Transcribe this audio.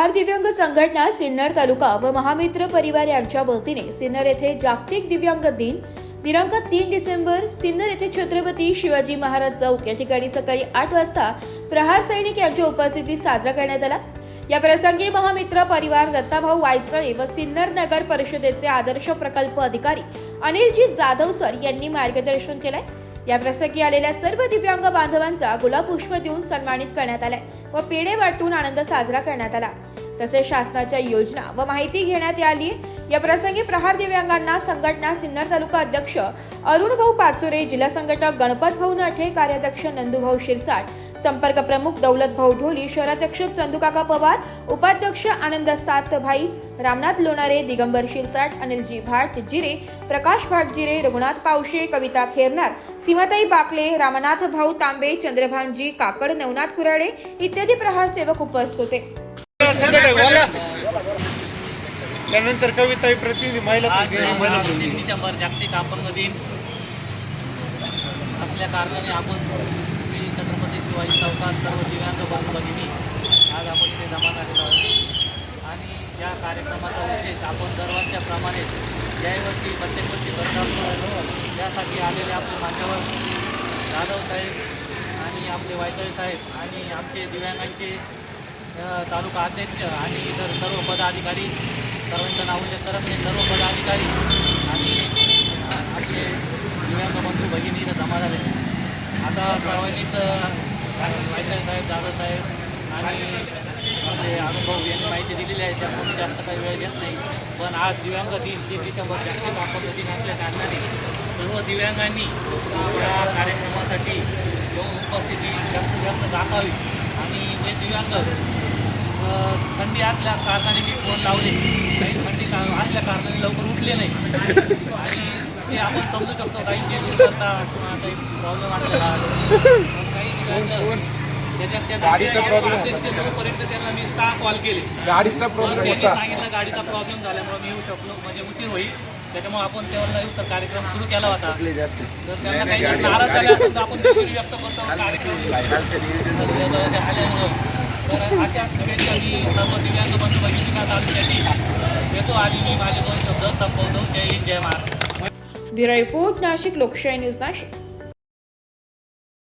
प्रहार दिव्यांग संघटना सिन्नर तालुका व महामित्र परिवार यांच्या वतीने सिन्नर येथे जागतिक दिव्यांग दिन दिनांक तीन डिसेंबर सिन्नर येथे छत्रपती शिवाजी महाराज चौक या ठिकाणी सकाळी आठ वाजता प्रहार सैनिक यांच्या उपस्थितीत साजरा करण्यात आला. या प्रसंगी महामित्र परिवार दत्ताभाऊ वायचळे व सिन्नर नगर परिषदेचे आदर्श प्रकल्प अधिकारी अनिलजी जाधव सर यांनी मार्गदर्शन केलंय. या प्रसंगी आलेल्या सर्व दिव्यांग बांधवांचा गुलाब पुष्प देऊन सन्मानित करण्यात आलाय व पेढे वाटून आनंद साजरा करण्यात आला. तसेच शासनाच्या योजना व माहिती घेण्यात आली या प्रसंगी प्रहार दिव्यांगांना संघटना सिन्नर तालुका अध्यक्ष अरुण भाऊ पाचुरे जिल्हा संघटक गणपत भाऊ नाठे कार्याध्यक्ष नंदूभाऊ शिरसाट संपर्क प्रमुख दौलत भाऊ ढोली शहराध्यक्ष चंदूकाका पवार उपाध्यक्ष आनंद सातभाई रामनाथ लोणारे दिगंबर शिरसाट अनिलजी भाट जिरे प्रकाश भाट जिरे रघुनाथ पावशे कविता खेरनार सीमाताई बाकले रामनाथ भाऊ तांबे चंद्रभानजी काकड नवनाथ कुराडे इत्यादी प्रहार सेवक उपस्थित होते. संघटक बोला. त्यानंतर कविता प्रतिनिधी महिला आज प्रतिनिधी, महिला तीन प्रतिनिधी. डिसेंबर जागतिक अपंग दिन असल्या कारणाने आपण श्री छत्रपती शिवाजी चौकात सर्व दिव्यांग बंधू भगिनी आज आपण इथे जमा झालेलो आहोत. आणि या कार्यक्रमाचा उद्देश आपण दरवर्षाप्रमाणे यावर्षी प्रत्येक वर्षी असतो. त्यासाठी आलेले आपले मान्यवर जाधव साहेब आणि आपले वायचळे साहेब आणि आमचे दिव्यांगांचे तालुका अध्यक्ष आणि इतर सर्व पदाधिकारी सर्वांचं नाव उल्लेख करत हे सर्व पदाधिकारी आणि आपले दिव्यांग बंधू भगिनी इथं जमा झाले. आता सर्वांनीच वायचळे साहेब जाधव साहेब आणि आपले अनुभव यांनी माहिती दिलेली आहे त्यामुळे जास्त काही वेळ घेत नाही. पण आज दिव्यांग दिन तीन डिसेंबर जागतिक अपंग दिन असल्या कारणाने सर्व दिव्यांगांनी या कार्यक्रमासाठी येऊन उपस्थिती जास्तीत जास्त दाखवावी आणि जे दिव्यांग थंडी असल्या कारणाने मी फोन लावले. काही थंडी असल्या कारणाने लवकर उठले नाही. आणि ते आपण समजू शकतो काही चेंज करता किंवा काही प्रॉब्लेम पण काही जोपर्यंत त्यांना मी सहा कॉल केले. गाडीचा प्रॉब्लेम सांगितलं गाडीचा प्रॉब्लेम झाल्यामुळे मी येऊ शकलो म्हणजे उशीर होईल. त्याच्यामुळे आपण तेव्हा येऊ कार्यक्रम सुरू केला होता. जर त्यांना काही नाराज झाले असेल तर आपण व्यक्त करतो कार्यक्रम तर आल्यामुळं तर अशा शुभेच्छा मी सर्व दिव्यांग बंधू भगिनींना तालुक्यातील येतो आणि मी माझे दोन शब्द संपवतो. जय हिंद जय Maharaj bureau report Nashik Lokshahi news Nashik.